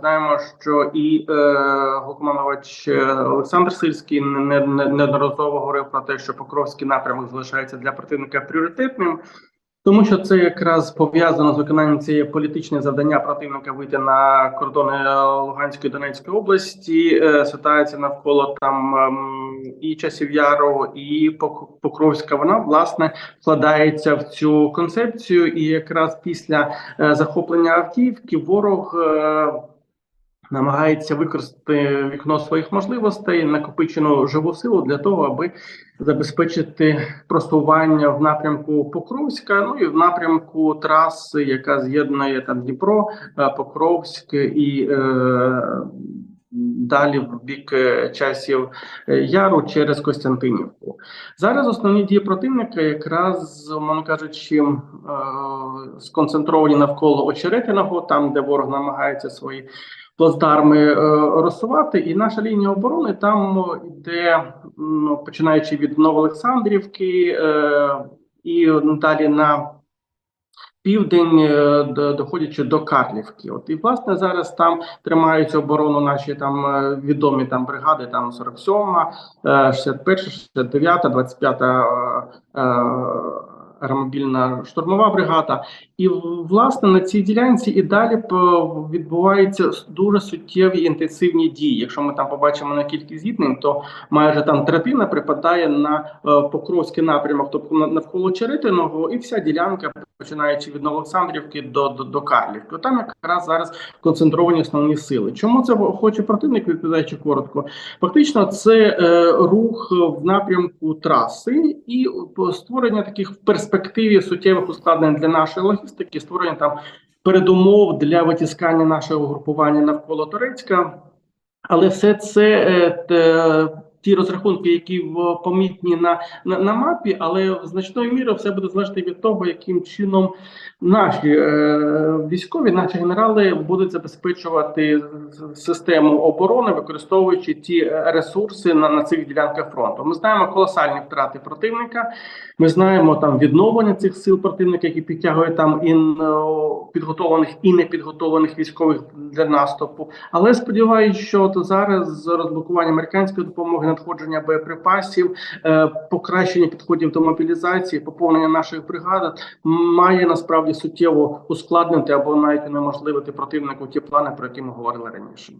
Знаємо, що і е, Гукманович е, Олександр Сильський не- не- неодноразово говорив про те, що Покровський напрямок залишається для противника пріоритетним. Тому що це якраз пов'язано з виконанням цієї політичне завдання противника вийти на кордони е, Луганської Донецької області. Е, Ситуація навколо там ем, і часів яру, і Пок- Покровська. Вона власне вкладається в цю концепцію, і якраз після е, захоплення Авдіївки ворог. е, Намагається використати вікно своїх можливостей, накопичену живу силу для того, аби забезпечити просування в напрямку Покровська, ну і в напрямку траси, яка з'єднує там Дніпро, е, Покровськ і е, далі в бік е, часів е, Яру через Костянтинівку. Зараз основні дії противника, якраз, умовно кажучи, сконцентровані навколо Очеретиного, там де ворог намагається свої плацдарми е, розсувати, і наша лінія оборони там йде, ну, починаючи від Новоолександрівки е, і далі на південь, е, доходячи до Карлівки. От і власне зараз там тримаються оборону наші там е, відомі там бригади, там 47-ма, е, 61, 69, 25 е, е, аеромобільна штурмова бригада. І власне на цій ділянці і далі відбуваються дуже суттєві інтенсивні дії. Якщо ми там побачимо на кількість зіткнень, то майже там третина припадає на е, Покровський напрямок, тобто на- навколо Черетиного, і вся ділянка, починаючи від Новоолександрівки до, до, до Карлівки. Там якраз зараз концентровані основні сили. Чому це хоче противник, відповідаючи коротко? Фактично, це е, рух в напрямку траси і е, створення таких в перспективі суттєвих ускладнень для нашої логістики, створення там передумов для витискання нашого угрупування навколо Турецька. Але все це е, те, ті розрахунки, які в- помітні на, на, на мапі, але значною мірою все буде залежати від того, яким чином наші е, військові, наші генерали будуть забезпечувати систему оборони, використовуючи ті е, ресурси на, на цих ділянках фронту. Ми знаємо колосальні втрати противника. Ми знаємо там відновлення цих сил противника, які підтягують там і е, підготовлених і непідготовлених військових для наступу. Але сподіваюся, що от зараз з розблокуванням американської допомоги, надходження боєприпасів, е, покращення підходів до мобілізації, поповнення наших бригад має насправді суттєво ускладнити або навіть унеможливити противнику ті плани, про які ми говорили раніше.